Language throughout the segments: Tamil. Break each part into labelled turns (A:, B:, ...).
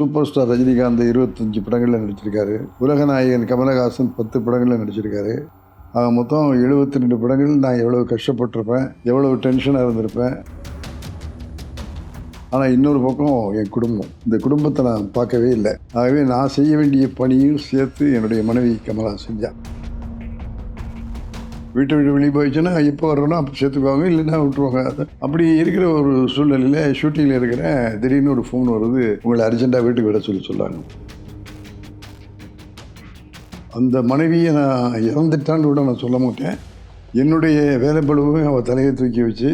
A: சூப்பர் ஸ்டார் ரஜினிகாந்த் இருபத்தஞ்சி படங்களில் நடிச்சிருக்காரு. உலகநாயகன் கமலஹாசன் பத்து படங்களில் நடிச்சிருக்காரு. ஆக மொத்தம் எழுபத்தி ரெண்டு படங்கள் நான் எவ்வளோ கஷ்டப்பட்டிருப்பேன் எவ்வளோ டென்ஷனாக இருந்திருப்பேன். ஆனால் இன்னொரு பக்கம் என் குடும்பம். இந்த குடும்பத்தை நான் பார்க்கவே இல்லை. ஆகவே நான் செய்ய வேண்டிய பணியும் சேர்த்து என்னுடைய மனைவி கமலா செஞ்சான் வீட்டை விட்டு வெளியே போயிடுச்சுன்னா எப்போ வரணும் அப்போ சேர்த்துக்குவாங்க இல்லைன்னா விட்டுருவாங்க. அப்படி இருக்கிற ஒரு சூழ்நிலையில் ஷூட்டிங்கில் இருக்கிறேன் திடீர்னு ஒரு ஃபோன் வருது உங்களை அர்ஜென்ட்டாக வீட்டுக்கு விட சொல்லி சொல்லாங்க அந்த மனைவியை நான் இறந்துட்டான்னு கூட நான் சொல்ல மாட்டேன். என்னுடைய வேலைப்பழுவும் அவள் தலையை தூக்கி வச்சு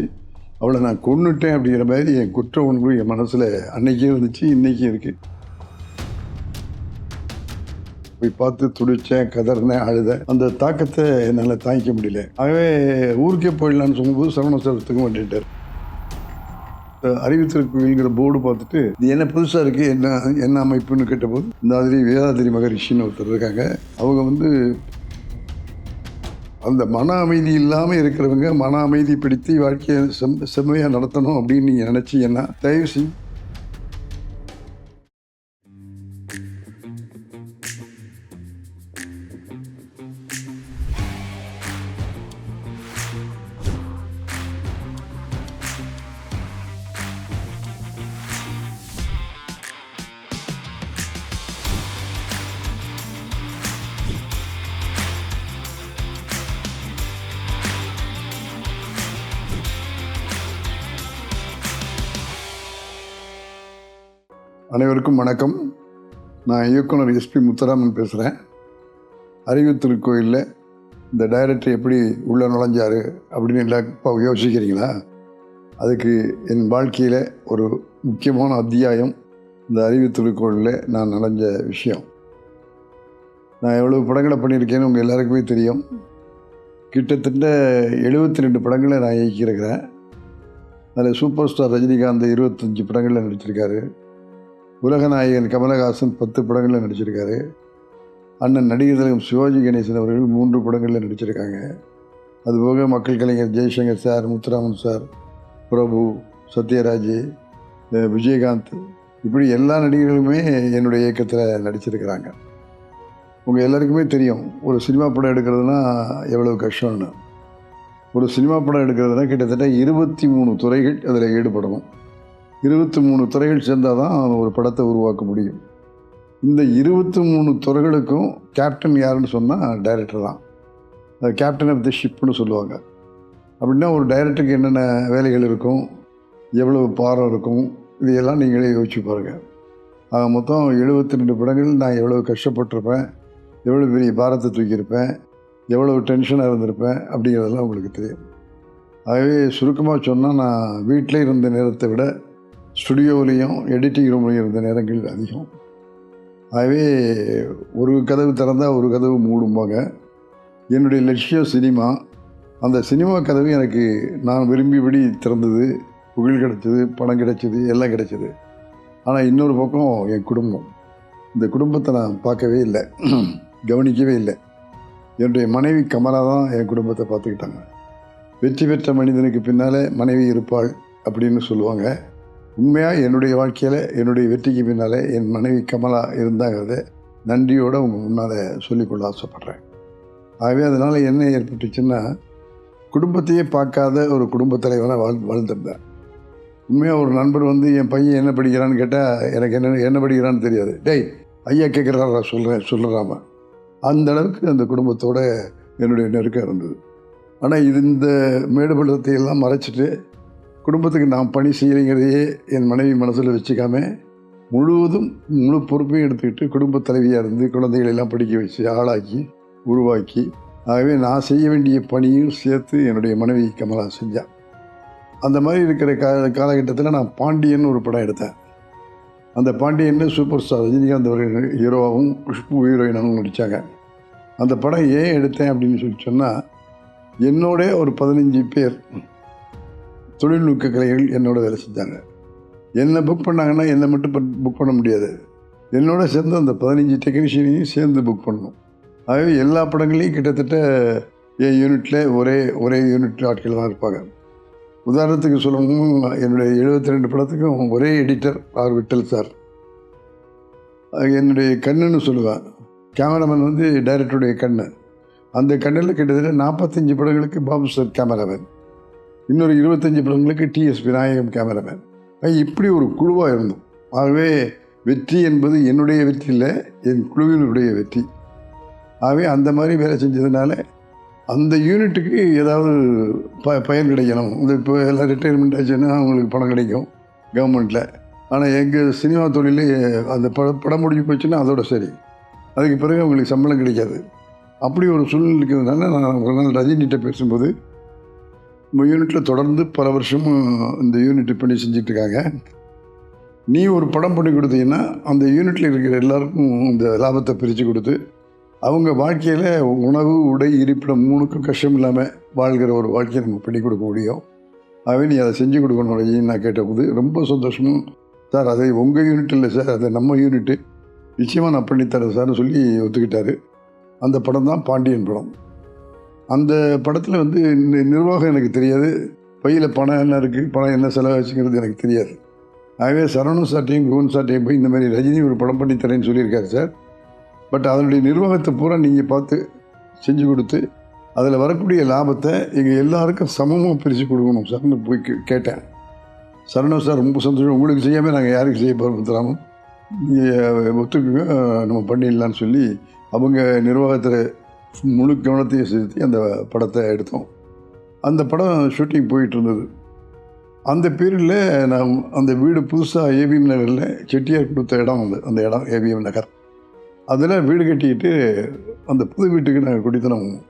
A: அவளை நான் கொண்டுட்டேன் அப்படிங்கிற மாதிரி என் குற்ற உணர்வு என் மனசில் அன்னைக்கே இருந்துச்சு இன்றைக்கும் இருக்குது போய் பார்த்து துடிச்சேன் கதறினேன் அழுத அந்த தாக்கத்தை என்னால் தாங்கிக்க முடியல. ஆகவே ஊருக்கே போயிடலான்னு சொல்லும்போது சரவணசரத்துக்கும் வந்துட்டார் அறிவித்திருக்குங்கிற போர்டு பார்த்துட்டு இது என்ன புதுசாக இருக்குது என்ன என்ன அமைப்புன்னு கேட்டபோது இந்த மாதிரி வேதாதிரி மகரிஷின்னு ஒருத்தர் இருக்காங்க. அவங்க வந்து அந்த மன அமைதி இல்லாமல் இருக்கிறவங்க மன அமைதி பிடித்து வாழ்க்கையை செம் செம்மையாக நடத்தணும் அப்படின்னு நீங்கள் நினச்சிங்கன்னா தயவு செஞ்சு அனைவருக்கும் வணக்கம். நான் இயக்குனர் எஸ்பி முத்துராமன் பேசுகிறேன் அறிவு திருக்கோயிலில் இந்த டைரக்டர் எப்படி உள்ளே நுழைஞ்சாரு அப்படின்னு எல்லா இப்போ யோசிக்கிறீங்களா? அதுக்கு என் வாழ்க்கையில் ஒரு முக்கியமான அத்தியாயம் இந்த அறிவு திருக்கோயிலில் நான் நுழைஞ்ச விஷயம். நான் எவ்வளோ படங்களை பண்ணியிருக்கேன்னு உங்கள் எல்லாருக்குமே தெரியும். கிட்டத்தட்ட எழுபத்தி ரெண்டு படங்களை நான் இயக்கியிருக்கிறேன். அதில் சூப்பர் ஸ்டார் ரஜினிகாந்த் இருபத்தஞ்சி படங்களில் நடிச்சிருக்காரு. உலகநாயகன் கமலஹாசன் பத்து படங்களில் நடிச்சிருக்காரு. அண்ணன் நடிகர் திலகம் சிவாஜி கணேசன் அவர்கள் மூன்று படங்களில் நடிச்சிருக்காங்க. அதுபோக மக்கள் கலைஞர் ஜெய்சங்கர் சார் முத்துராமன் சார் பிரபு சத்யராஜ் விஜயகாந்த் இப்படி எல்லா நடிகர்களுமே என்னுடைய இயக்கத்தில் நடிச்சிருக்கிறாங்க. உங்கள் எல்லாருக்குமே தெரியும் ஒரு சினிமா படம் எடுக்கிறதுனா எவ்வளோ கஷ்டம்னு. ஒரு சினிமா படம் எடுக்கிறதுனா கிட்டத்தட்ட இருபத்தி மூணு துறைகள் அதில் ஈடுபடணும். இருபத்தி மூணு துறைகள் சேர்ந்தால் தான் ஒரு படத்தை உருவாக்க முடியும். இந்த இருபத்தி மூணு துறைகளுக்கும் கேப்டன் யாருன்னு சொன்னால் டைரக்டர் தான். அது கேப்டன் ஆஃப் தி ஷிப்னு சொல்லுவாங்க. அப்படின்னா ஒரு டைரக்டருக்கு என்னென்ன வேலைகள் இருக்கும் எவ்வளவு பாரம் இருக்கும் இதையெல்லாம் நீங்களே யோசிச்சு பாருங்கள் ஆக மொத்தம் எழுபத்தி ரெண்டு படங்கள் நான் எவ்வளோ கஷ்டப்பட்டிருப்பேன் எவ்வளோ பெரிய பாரத்தை தூக்கியிருப்பேன் எவ்வளோ டென்ஷனாக இருந்திருப்பேன் அப்படிங்கிறதெல்லாம் உங்களுக்கு தெரியும். ஆகவே சுருக்கமாக சொன்னால் நான் வீட்டிலே இருந்த நேரத்தை விட ஸ்டுடியோவிலையும் எடிட்டிங் ரூம்லையும் இருந்த நேரங்கள் அதிகம். ஆகவே ஒரு கதவு திறந்தால் ஒரு கதவு மூடும்பாங்க என்னுடைய லட்சியம் சினிமா அந்த சினிமா கதவு எனக்கு நான் விரும்பியபடி திறந்தது புகழ் கிடைச்சது பணம் கிடைச்சது எல்லாம் கிடைச்சது. ஆனால் இன்னொரு பக்கம் என் குடும்பம். இந்த குடும்பத்தை நான் பார்க்கவே இல்லை. கவனிக்கவே இல்லை. என்னுடைய மனைவி கமலா தான் என் குடும்பத்தை பார்த்துக்கிட்டாங்க. வெற்றி பெற்ற மனிதனுக்கு பின்னாலே மனைவி இருப்பாள் அப்படின்னு சொல்லுவாங்க. உண்மையாக என்னுடைய வாழ்க்கையில் என்னுடைய வெற்றிக்கு பின்னாலே என் மனைவி கமலா இருந்தாங்கிறத நன்றியோடு உங்கள் முன்னால் சொல்லிக்கொள்ள ஆசைப்பட்றேன். ஆகவே அதனால் என்ன ஏற்பட்டுச்சுன்னா குடும்பத்தையே பார்க்காத ஒரு குடும்பத் தலைவனாக வாழ் வாழ்ந்திருந்தேன். உண்மையாக ஒரு நண்பர் வந்து என் பையன் என்ன படிக்கிறான்னு கேட்டால் எனக்கு என்ன என்ன படிக்கிறான்னு தெரியாது. டேய் ஐயா கேட்குறாரா சொல்கிறேன் சொல்கிறாம அந்த அளவுக்கு அந்த குடும்பத்தோட என்னுடைய நெருக்கம் இருந்தது. ஆனால் இது இந்த மேடுபள்ளத்தை மறைச்சிட்டு குடும்பத்துக்கு நான் பணி செய்கிறேங்கிறதையே என் மனைவி மனசில் வச்சுக்காம முழுவதும் முழு பொறுப்பையும் எடுத்துக்கிட்டு குடும்ப தலைவியாக இருந்து குழந்தைகளெல்லாம் படிக்க வச்சு ஆளாக்கி உருவாக்கி ஆகவே நான் செய்ய வேண்டிய பணியும் சேர்த்து என்னுடைய மனைவி கமலா செஞ்சான் அந்த மாதிரி இருக்கிற கா காலகட்டத்தில் நான் பாண்டியன் ஒரு படம் எடுத்தேன். அந்த பாண்டியன்னு சூப்பர் ஸ்டார் ரஜினிகாந்த் அவர்கள் ஹீரோவாகவும் குஷ்பு ஹீரோயினாகவும் நடித்தாங்க அந்த படம் ஏன் எடுத்தேன் அப்படின்னு சொல்லி சொன்னால் என்னோட ஒரு பதினஞ்சு பேர் தொழில்நுட்ப கலைகள் என்னோட வேலை செஞ்சாங்க. என்னை புக் பண்ணாங்கன்னா என்னை மட்டும் புக் பண்ண முடியாது. என்னோட சேர்ந்து அந்த பதினஞ்சு டெக்னீஷியனையும் சேர்ந்து புக் பண்ணணும். ஆகவே எல்லா படங்களையும் கிட்டத்தட்ட என் யூனிட்டில் ஒரே ஒரே யூனிட் ஆட்கள் தான் இருப்பாங்க. உதாரணத்துக்கு சொல்லணும் என்னுடைய எழுபத்தி ரெண்டு படத்துக்கும் ஒரே எடிட்டர் ஆர் விட்டல் சார். அது என்னுடைய கண்ணுன்னு சொல்லுவேன் கேமராமேன் வந்து டைரக்டருடைய கண்ணு. அந்த கண்ணில் கிட்டத்தட்ட நாற்பத்தஞ்சு படங்களுக்கு பாபு சார் கேமராமேன் இன்னொரு இருபத்தஞ்சி படங்களுக்கு டிஎஸ் விநாயகம் கேமராமேன் இப்படி ஒரு குழுவாக இருந்தோம். ஆகவே வெற்றி என்பது என்னுடைய வெற்றி இல்லை என் குழுவினுடைய வெற்றி. ஆகவே அந்த மாதிரி வேலை செஞ்சதுனால அந்த யூனிட்டுக்கு ஏதாவது ப பயன் கிடைக்கணும். இந்த இப்போ எல்லாம் ரிட்டையர்மெண்ட் ஆச்சுன்னா அவங்களுக்கு பணம் கிடைக்கும் கவர்மெண்ட்டில் ஆனால் எங்கள் சினிமா தொழிலே அந்த பட படம் முடிஞ்சு போச்சுன்னா அதோட சரி. அதுக்கு பிறகு அவங்களுக்கு சம்பளம் கிடைக்காது. அப்படி ஒரு சூழ்நிலை இருக்கிறதுனால நான் ஒரு நாள் ரஜினிகிட்ட பேசும்போது நம்ம யூனிட்டில் தொடர்ந்து பல வருஷமும் இந்த யூனிட் பண்ணி செஞ்சிட்ருக்காங்க. நீ ஒரு படம் பண்ணி கொடுத்தீங்கன்னா அந்த யூனிட்டில் இருக்கிற எல்லாருக்கும் இந்த லாபத்தை பிரித்து கொடுத்து அவங்க வாழ்க்கையில் உணவு உடை இருப்பிடம் மூணுக்கும் கஷ்டம் இல்லாமல் வாழ்கிற ஒரு வாழ்க்கையை நம்ம பண்ணி கொடுக்க முடியும். ஆகவே நீ அதை செஞ்சு கொடுக்கணும் ரஜினி நான் கேட்டபோது ரொம்ப சந்தோஷமும் சார் அதை உங்கள் யூனிட் இல்லை சார் அது நம்ம யூனிட்டு நிச்சயமாக நான் பண்ணித்தரேன் சார்னு சொல்லி ஒத்துக்கிட்டார். அந்த படம் தான் பாண்டியன் படம். அந்த படத்தில் வந்து நிர்வாகம் எனக்கு தெரியாது. பையில் பணம் என்ன இருக்குது பணம் என்ன செலவாச்சுங்கிறது எனக்கு தெரியாது. ஆகவே சரவணன் சார்ட்டையும் குவன் சார்ட்டையும் போய் இந்த மாதிரி ரஜினி ஒரு படம் பண்ணி தரேன்னு சொல்லியிருக்காரு சார். பட் அதனுடைய நிர்வாகத்தை பூரா நீங்கள் பார்த்து செஞ்சு கொடுத்து அதில் வரக்கூடிய லாபத்தை எங்கள் எல்லாருக்கும் சமமாக பிரித்து கொடுக்கணும் சார்னு போய் கேட்டேன். சரவணன் சார் ரொம்ப சந்தோஷம். உங்களுக்கு செய்யாமல் நாங்கள் யாருக்கு செய்ய போகிறோம் தராமல் நீங்கள் ஒத்துக்குங்க. நம்ம பண்ணிடலான்னு சொல்லி அவங்க நிர்வாகத்தில் முழு கவனத்தையும் செலுத்தி அந்த படத்தை எடுத்தோம். அந்த படம் ஷூட்டிங் போயிட்டு இருந்தது. அந்த பீரியடில் நான் அந்த வீடு புதுசாக ஏவிஎம் நகரில் செட்டியார் கொடுத்த இடம் அந்த அந்த இடம் ஏவிஎம் நகர். அதில் வீடு கட்டிக்கிட்டு அந்த புது வீட்டுக்கு நாங்கள் குடித்தனம்.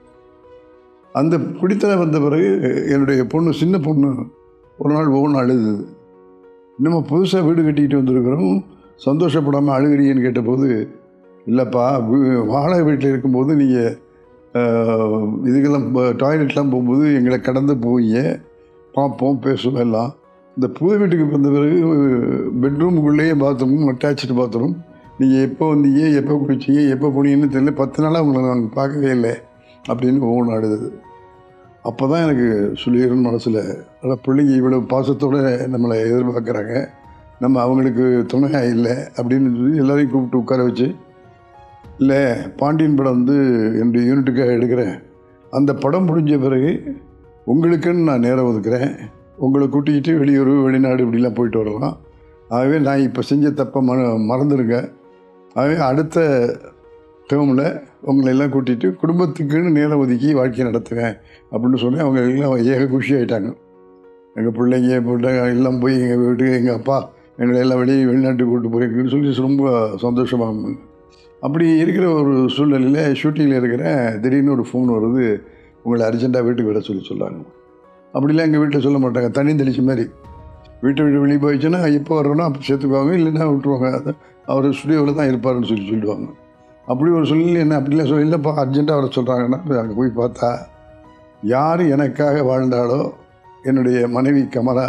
A: அந்த குடித்தனம் வந்த பிறகு என்னுடைய பொண்ணு சின்ன பொண்ணு ஒரு நாள் ஒவ்வொன்று அழுது. நம்ம புதுசாக வீடு கட்டிக்கிட்டு வந்திருக்கிறோம். சந்தோஷப்படாமல் அழுகிறீங்கன்னு கேட்டபோது இல்லைப்பா வாழை வாடகை வீட்டில் இருக்கும்போது நீங்கள் இதுக்கெல்லாம் டாய்லெட்லாம் போகும்போது எங்களை கடந்து போய் பார்ப்போம் பேசுவோம் எல்லாம். இந்த புது வீட்டுக்கு வந்த பிறகு பெட்ரூமுக்குள்ளேயே பாத்ரூம் அட்டாச்சு பாத்ரூம் நீங்கள் எப்போ வந்தீங்க எப்போ குடிச்சீங்க எப்போ போனீங்கன்னு தெரியல. பத்து நாளாக உங்களை நாங்கள் பார்க்கவே இல்லை அப்படின்னு ஒவ்வொன்று ஆடுது அப்போ தான் எனக்கு சொல்லிடணும் மனசில். ஆனால் பிள்ளைங்க இவ்வளோ பாசத்தோடு நம்மளை எதிர்பார்க்குறாங்க. நம்ம அவங்களுக்கு துணையாக இல்லை அப்படின்னு சொல்லி எல்லாரையும் கூப்பிட்டு உட்கார வச்சு இல்லை பாண்டியன் படம் வந்து என்னுடைய யூனிட்டுக்காக எடுக்கிறேன். அந்த படம் முடிஞ்ச பிறகு உங்களுக்குன்னு நான் நேரம் ஒதுக்குறேன். உங்களை கூட்டிக்கிட்டு வெளியூர் வெளிநாடு இப்படிலாம் போயிட்டு வரலாம். ஆகவே நான் இப்போ செஞ்ச தப்பை ம மறந்துடுங்க ஆகவே அடுத்த டேர்மில் உங்களை எல்லாம் கூட்டிகிட்டு குடும்பத்துக்குன்னு நேரம் ஒதுக்கி வாழ்க்கையை நடத்துவேன் அப்படின்னு சொல்லி அவங்க எல்லாம் ஏக குஷி ஆகிட்டாங்க எங்கள் பிள்ளைங்க பிள்ளைங்க எல்லாம் போய் எங்கள் வீட்டுக்கு எங்கள் அப்பா எங்களை எல்லாம் வெளியே வெளிநாட்டுக்கு கூப்பிட்டு போயிருக்குன்னு சொல்லி ரொம்ப சந்தோஷமாக அப்படி இருக்கிற ஒரு சூழ்நிலையில் ஷூட்டிங்கில் இருக்கிற திடீர்னு ஒரு ஃபோன் வருது உங்களை அர்ஜெண்ட்டாக வீட்டுக்கு விட சொல்லி சொல்கிறாங்க அப்படிலாம் எங்கள் வீட்டில் சொல்ல மாட்டாங்க. தண்ணி தெளிச்ச மாதிரி. வீட்டை விட்டு வெளியே போயிடுச்சுன்னா எப்போ வர்றோன்னா அப்போ சேர்த்துக்குவாங்க இல்லைன்னா விட்டுருவாங்க. அவர் ஸ்டுடியோவில் தான் இருப்பாருன்னு சொல்லி சொல்லிடுவாங்க அப்படி ஒரு சூழ்நிலை என்ன அப்படிலாம் சொல்லி இல்லைப்பா அர்ஜெண்ட்டாக வர சொல்கிறாங்கன்னா அங்கே போய் பார்த்தா யார் எனக்காக வாழ்ந்தாலோ என்னுடைய மனைவி கமலா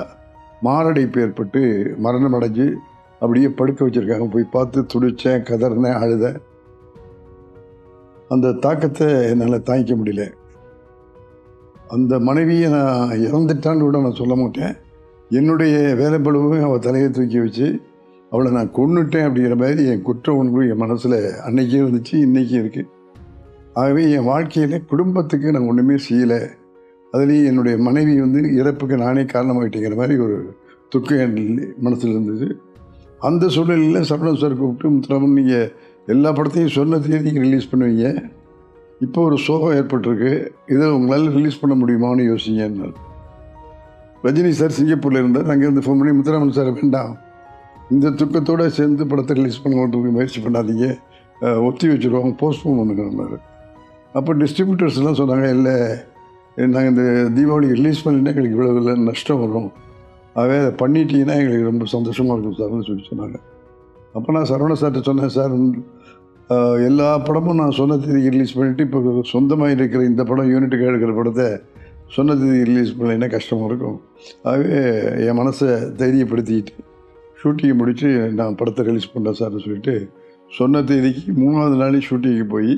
A: மாரடைப்பு ஏற்பட்டு மரணம் அடைஞ்சு அப்படியே படுக்க வச்சுருக்காங்க. போய் பார்த்து துடித்தேன் கதறினேன் அழுதேன். அந்த தாக்கத்தை என்னால் தாங்கிக்க முடியல. அந்த மனைவியை நான் இறந்துட்டான்னு கூட நான் சொல்ல மாட்டேன். என்னுடைய வேலை பழுவும் அவள் தலையை தூக்கி வச்சு அவளை நான் கொண்டுட்டேன் அப்படிங்கிற மாதிரி என் குற்ற உணர்வு என் மனசில் அன்னைக்கும் இருந்துச்சு இன்றைக்கும் இருக்குது ஆகவே என் வாழ்க்கையில் குடும்பத்துக்கு நான் ஒன்றுமே செய்யலை. அதுலேயும் என்னுடைய மனைவி வந்து இறப்புக்கு நானே காரணமாகிட்டேங்கிற மாதிரி ஒரு துக்கம் என் மனசில் இருந்தது. அந்த சூழ்நிலையில் சரவணன் சார் கூப்பிட்டு முத்துராமன் நீங்கள் எல்லா படத்தையும் சொன்ன தேதிக்கு ரிலீஸ் பண்ணுவீங்க. இப்போ ஒரு சோகம் ஏற்பட்டிருக்கு. இதை உங்களால் ரிலீஸ் பண்ண முடியுமான்னு யோசிங்கன்னு ரஜினி சார் சிங்கப்பூரில் இருந்தார். அங்கேருந்து ஃபோன் பண்ணி முத்துராமன் சார் வேண்டாம். இந்த துக்கத்தோடு சேர்ந்து படத்தை ரிலீஸ் பண்ண முயற்சி பண்ணாதீங்க. ஒத்தி வச்சுருவாங்க போஸ்ட்போன் பண்ணுங்கிறாரு அப்போ டிஸ்ட்ரிபியூட்டர்ஸ்லாம் சொன்னாங்க இல்லை நாங்கள் இந்த தீபாவளி ரிலீஸ் பண்ணினா எங்களுக்கு இவ்வளோ இல்லை நஷ்டம் வரும். ஆகவே அதை பண்ணிட்டீங்கன்னா எங்களுக்கு ரொம்ப சந்தோஷமாக இருக்கும் சார்னு சொல்லி சொன்னாங்க. அப்போ நான் சரவண சார்கிட்ட சொன்னேன் சார் எல்லா படமும் நான் சொன்ன தேதிக்கு ரிலீஸ் பண்ணிவிட்டு இப்போ சொந்தமாக இருக்கிற இந்த படம் யூனிட்டுக்கு எடுக்கிற படத்தை சொன்ன தேதி ரிலீஸ் பண்ணலைன்னா கஷ்டமாக இருக்கும். ஆகவே என் மனசை தைரியப்படுத்திக்கிட்டு ஷூட்டிங்கை முடித்து நான் படத்தை ரிலீஸ் பண்ணுறேன் சார்னு சொல்லிட்டு சொன்ன தேதிக்கு மூணாவது நாளே ஷூட்டிங்கு போய்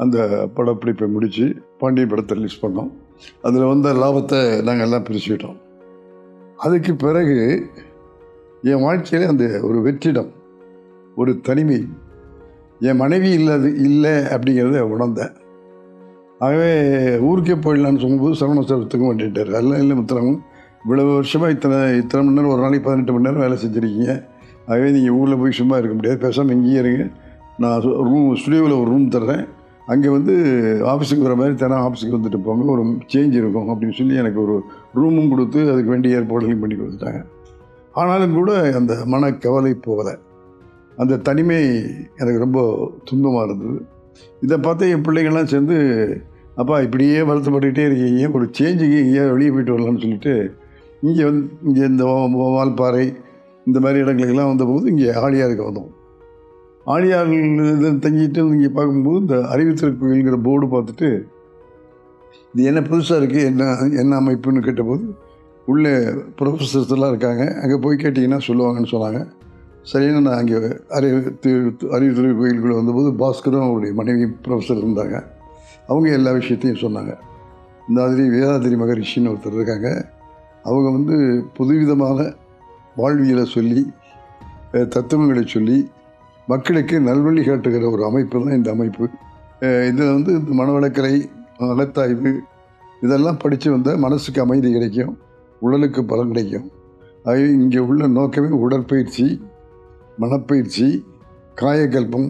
A: அந்த படப்பிடிப்பை முடித்து பாண்டியன் படத்தை ரிலீஸ் பண்ணோம். அதில் வந்த லாபத்தை நாங்கள் எல்லாம் பிரிச்சுக்கிட்டோம். அதுக்கு பிறகு என் வாழ்க்கையில் அந்த ஒரு வெற்றிடம் ஒரு தனிமை என் மனைவி இல்லாது இல்லை அப்படிங்கிறத உணர்ந்தேன். ஆகவே ஊருக்கே போயிடலான்னு சொல்லும்போது சரவணஸ்வரத்துக்கும் வந்துட்டார் எல்லாம் இல்லை முத்திரமும் இவ்வளவு வருஷமாக இத்தனை இத்தனை மணி நேரம் ஒரு நாளைக்கு பதினெட்டு மணி நேரம் வேலை செஞ்சுருக்கீங்க. ஆகவே நீங்கள் ஊரில் போய் சும்மா இருக்க முடியாது. பேசாமல் இங்கேயே இருங்க. நான் ரூம் ஸ்டுடியோவில் ஒரு ரூம் தர்றேன். அங்கே வந்து ஆஃபீஸுக்கு வர மாதிரி தினம் ஆஃபீஸுக்கு வந்துட்டு போங்க. ஒரு சேஞ்ச் இருக்கும் அப்படின்னு சொல்லி எனக்கு ஒரு ரூமும் கொடுத்து அதுக்கு வேண்டிய ஏற்பாடுகளையும் பண்ணி கொடுத்துட்டாங்க. ஆனாலும் கூட அந்த மன கவலை போகலை. அந்த தனிமை எனக்கு ரொம்ப துன்பமாக இருந்தது. இதை பார்த்து என் பிள்ளைங்கள்லாம் சேர்ந்து அப்பா இப்படியே வருத்தப்பட்டுக்கிட்டே இருக்கீங்க. ஒரு சேஞ்சுக்கு எங்கேயாவது வெளியே போயிட்டு வரலாம்னு சொல்லிட்டு இங்கே வந்து இங்கே இந்த வால்பாறை இந்த மாதிரி இடங்களுக்கெல்லாம் வந்தபோது இங்கே ஆழியாருக்கு வந்தோம். ஆழியார்கள் தங்கிட்டு இங்கே பார்க்கும்போது இந்த அறிவித்திருக்கோயில்ங்கிற போர்டு பார்த்துட்டு இது என்ன புதுசாக இருக்குது என்ன என்ன அமைப்புன்னு கேட்டபோது உள்ளே ப்ரொஃபஸர்ஸ் எல்லாம் இருக்காங்க. அங்கே போய் கேட்டிங்கன்னா சொல்லுவாங்கன்னு சொன்னாங்க. சரின்னு நான் அங்கே அறிவு அறிவுத்துறை கோயிலுக்குள்ளே வந்தபோது பாஸ்கரும் அவருடைய மனைவி ப்ரொஃபஸர் இருந்தாங்க. அவங்க எல்லா விஷயத்தையும் சொன்னாங்க. இந்த மாதிரி வேதாதிரி மகரிஷின்னு ஒருத்தர் இருக்காங்க. அவங்க வந்து புதுவிதமான வாழ்வியலை சொல்லி தத்துவங்களை சொல்லி மக்களுக்கு நல்வழி காட்டுகிற ஒரு அமைப்பு தான் இந்த அமைப்பு. இதில் வந்து இந்த மனவளக்கரை நலத்தாய்வு இதெல்லாம் படித்து வந்தால் மனசுக்கு அமைதி கிடைக்கும் உடலுக்கு பலம் கிடைக்கும். ஆகவே இங்கே உள்ள நோக்கமே உடற்பயிற்சி மனப்பயிற்சி காயக்கல்பம்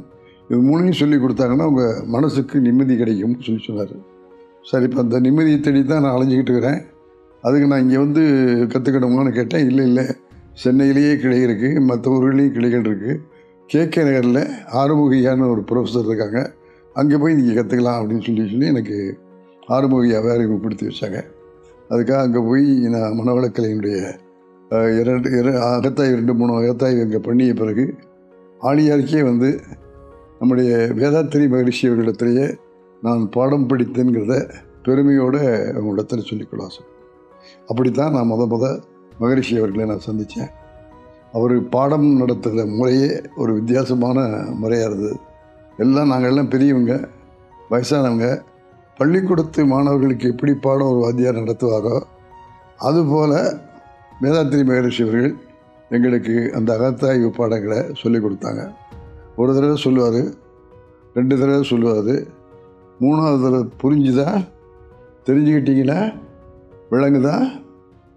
A: இது மூணையும் சொல்லி கொடுத்தாங்கன்னா அவங்க மனசுக்கு நிம்மதி கிடைக்கும்னு சொல்லி சொன்னார். சரி இப்போ அந்த நிம்மதியை தேடி தான் நான் அலைஞ்சிக்கிட்டு இருக்கிறேன். அதுக்கு நான் இங்கே வந்து கற்றுக்கணுமான்னு கேட்டேன். இல்லை இல்லை. சென்னையிலேயே கிளை இருக்குது மற்ற ஊர்களையும் கிளைகள் இருக்குது கே கே நகரில் ஆறுமுகையான்னு ஒரு ப்ரொஃபஸர் இருக்காங்க. அங்கே போய் நீங்கள் கற்றுக்கலாம் அப்படின்னு சொல்லி சொல்லி எனக்கு ஆறுமுகையாவை அறிமுகப்படுத்தி வச்சாங்க. அதுக்காக அங்கே போய் நான் மனவளக்கலையினுடைய இரண்டு இர அகத்தாய்வு ரெண்டு மூணு அகத்தாய்வு அங்கே பண்ணிய பிறகு ஆழியாருக்கே வந்து நம்முடைய வேதாத்திரி மகிழ்ச்சி அவர்களிடத்திலேயே நான் பாடம் படித்தேங்கிறத பெருமையோடு அவங்களிடத்தில் சொல்லிக்கொள்ள ஆசை அப்படித்தான் நான் முத முத மகரிஷி அவர்களை நான் சந்தித்தேன் அவர் பாடம் நடத்துகிற முறையே ஒரு வித்தியாசமான முறையாக இருந்தது. எல்லாம் நாங்கள் எல்லாம் பெரியவங்க வயசானவங்க. பள்ளிக்கூடத்து மாணவர்களுக்கு எப்படி பாடம் ஒரு வாத்தியார் நடத்துவாரோ அதுபோல் வேதாத்திரி மகரிஷி அவர்கள் எங்களுக்கு அந்த அகத்தாய்வு பாடங்களை சொல்லிக் கொடுத்தாங்க. ஒரு தடவை சொல்லுவார் ரெண்டு தடவை சொல்லுவார். மூணாவது தடவை புரிஞ்சுதா தெரிஞ்சுக்கிட்டீங்களா விளங்குதா?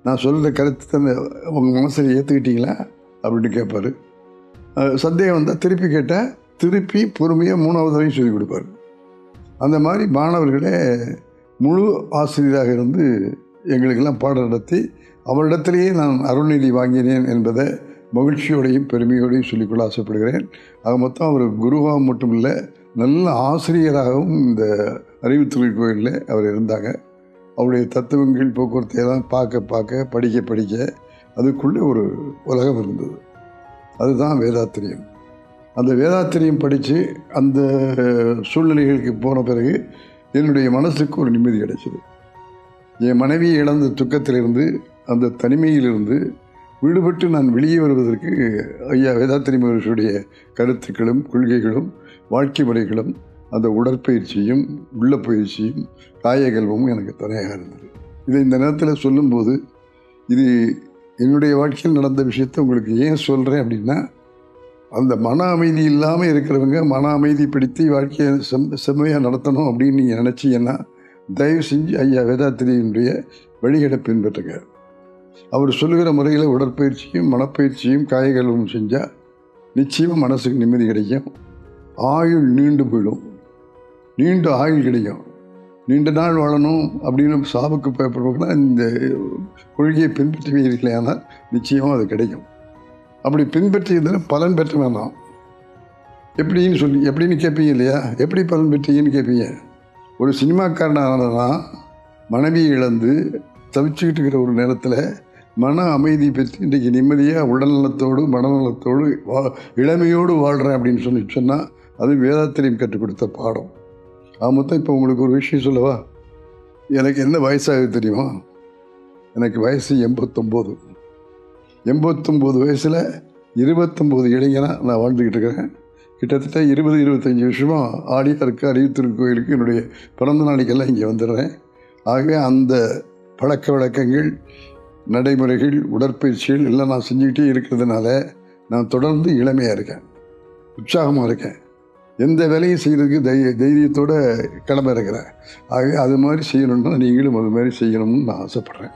A: நான் சொல்கிற கருத்து தன்னை உங்கள் மனசில் ஏற்றுக்கிட்டீங்களா அப்படின்னு கேட்பார். சந்தேகம் வந்தால் திருப்பி கேட்டால் திருப்பி பொறுமையாக மூணாவது தடவையும் சொல்லிக் கொடுப்பார். அந்த மாதிரி மாணவர்களே முழு ஆசிரியராக இருந்து எங்களுக்கெல்லாம் பாடம் நடத்தி அவரிடத்திலேயே நான் அருள்நிதி வாங்கினேன் என்பதை மகிழ்ச்சியோடையும் பெருமையோடையும் சொல்லிக்கொள்ள ஆசைப்படுகிறேன். ஆக மொத்தம் அவர் குருவாக மட்டும் இல்லை நல்ல ஆசிரியராகவும் இந்த அறிவுத்துறை கோயிலில் அவர் இருந்தாங்க. அவருடைய தத்துவங்கள் போக்குவரத்தை எல்லாம் பார்க்க பார்க்க படிக்க படிக்க அதுக்குள்ளே ஒரு உலகம் இருந்தது. அதுதான் வேதாத்திரியம். அந்த வேதாத்திரியம் படித்து அந்த சூழ்நிலைகளுக்கு போன பிறகு என்னுடைய மனசுக்கு ஒரு நிம்மதி கிடைச்சது. என் மனைவியை இழந்த துக்கத்திலிருந்து அந்த தனிமையிலிருந்து விடுபட்டு நான் வெளியே வருவதற்கு ஐயா வேதாத்திரி மகர்ஷியுடைய கருத்துக்களும் கொள்கைகளும் வாழ்க்கை முறைகளும் அந்த உடற்பயிற்சியும் உள்ள பயிற்சியும் காயகல்வமும் எனக்கு துணையாக இருந்தது. இதை இந்த நேரத்தில் சொல்லும்போது இது என்னுடைய வாழ்க்கையில் நடந்த விஷயத்தை உங்களுக்கு ஏன் சொல்கிறேன் அப்படின்னா அந்த மன அமைதி இல்லாமல் இருக்கிறவங்க மன அமைதி பிடித்து வாழ்க்கையை செம் செம்மையாக நடத்தணும் அப்படின்னு நீங்கள் நினச்சிங்கன்னா தயவு செஞ்சு ஐயா வேதாத்திரியினுடைய வழிகளை பின்பற்றுங்க. அவர் சொல்லுகிற முறையில் உடற்பயிற்சியும் மனப்பயிற்சியும் காயகல்வம் செஞ்சால் நிச்சயமாக மனசுக்கு நிம்மதி கிடைக்கும். ஆயுள் நீண்டு போயிடும். நீண்ட ஆயுள் கிடைக்கும். நீண்ட நாள் வாழணும் அப்படின்னு சாவுக்கு பயப்படுறவங்கன்னா இந்த கொள்கையை பின்பற்றுவீர்களே ஆனால் நிச்சயமாக அது கிடைக்கும். அப்படி பின்பற்றியதில் பலன் பெற்ற வேண்டாம் எப்படின்னு சொல்லி எப்படின்னு கேட்பீங்க இல்லையா? எப்படி பலன் பெற்றீங்கன்னு கேட்பீங்க. ஒரு சினிமாக்காரனானா மனைவி இழந்து தவிச்சுக்கிட்டு இருக்கிற ஒரு நேரத்தில் மன அமைதி பெற்று இன்றைக்கி நிம்மதியாக உடல்நலத்தோடு மனநலத்தோடு வா இளமையோடு வாழ்கிறேன் அப்படின்னு சொல்லி சொன்னால் அது வேதாத்திரியம் கற்றுக் கொடுத்த பாடம். ஆக மொத்தம் இப்போ உங்களுக்கு ஒரு விஷயம் சொல்லவா? எனக்கு என்ன வயசாக தெரியுமா? எனக்கு வயசு எண்பத்தொம்போது. எண்பத்தொம்போது வயசில் இருபத்தொம்போது இளைஞனாக நான் வாழ்ந்துக்கிட்டு இருக்கிறேன். கிட்டத்தட்ட இருபது இருபத்தஞ்சி வருஷமாக ஆடியாருக்கு அறிவுத்திருக்கோயிலுக்கு என்னுடைய பிறந்த நாளைக்கெல்லாம் இங்கே வந்துடுறேன். ஆகவே அந்த பழக்க வழக்கங்கள் நடைமுறைகள் உடற்பயிற்சிகள் எல்லாம் நான் செஞ்சுக்கிட்டே இருக்கிறதுனால நான் தொடர்ந்து இளமையாக இருக்கேன். உற்சாகமாக இருக்கேன். எந்த வேலையும் செய்கிறதுக்கு தைரிய தைரியத்தோட கிளம்ப இருக்கிறேன். ஆகவே அது மாதிரி செய்யணுன்னா நீங்களும் அது மாதிரி செய்யணும்னு நான் ஆசைப்பட்றேன்.